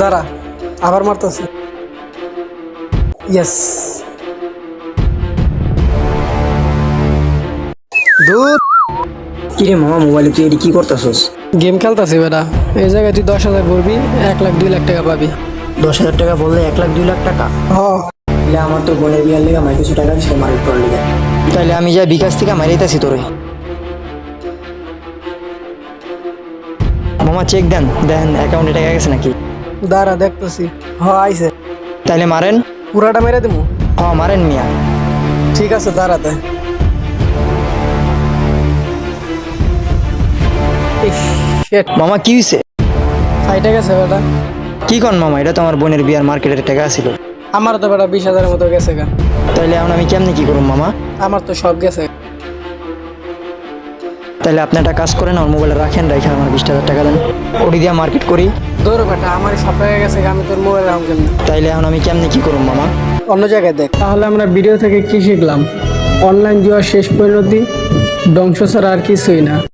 দাঁড়া আবার মারতেছি। ইয়েস দূর কিরে মামা মোবাইলে তুই এটি কি করতেছস? গেম খেলতেছি বেটা। এই জায়গায় তুই দশ হাজার ভরবি এক লাখ দুই লাখ টাকা পাবি। দশ হাজার টাকা বললে এক লাখ দুই লাখ টাকা? হ। আমার তো বোনের বিয়ার লেগে আমার কিছু টাকা দিচ্ছে মালিক করার লেগে। তাহলে আমি যাই বিকাশ থেকে মারিতেছি তোরে। মামা চেক দেন। দেন অ্যাকাউন্টে টাকা গেছে নাকি? দাঁড়া দেখতেছি। হ আইছে। তাইলে মারেন। পুরাটা মেরে দেবো হ মারেন মিয়া। ঠিক আছে দাঁড়াতে মামা কি হয়েছে ফাইটে গেছে বেটা। কি কন মামা এটা তো আমার বোনের বিয়ার মার্কেটের টাকা ছিল আমার তো বেটা বিশ হাজারের মতো গেছে গা। তাইলে এখন আমি কেমনি কি করুম মামা? আমার তো সব গেছে। তাহলে আপনি একটা কাজ করেন আমার মোবাইলে রাখেন রেখে আমার বিশ হাজার টাকা দেন। ওটি দিয়ে মার্কেট করি। দৌড় বেটা আমার সব হয়ে গেছে আমি তোর মোবাইল রাখবেন তাইলে এখন আমি কেমনি কি করব মামা? অন্য জায়গায় দেখ। তাহলে আমরা ভিডিও থেকে কি শিখলাম? অনলাইন জুয়ার শেষ পরিণতি ধ্বংস ছাড়া আর কিছুই না।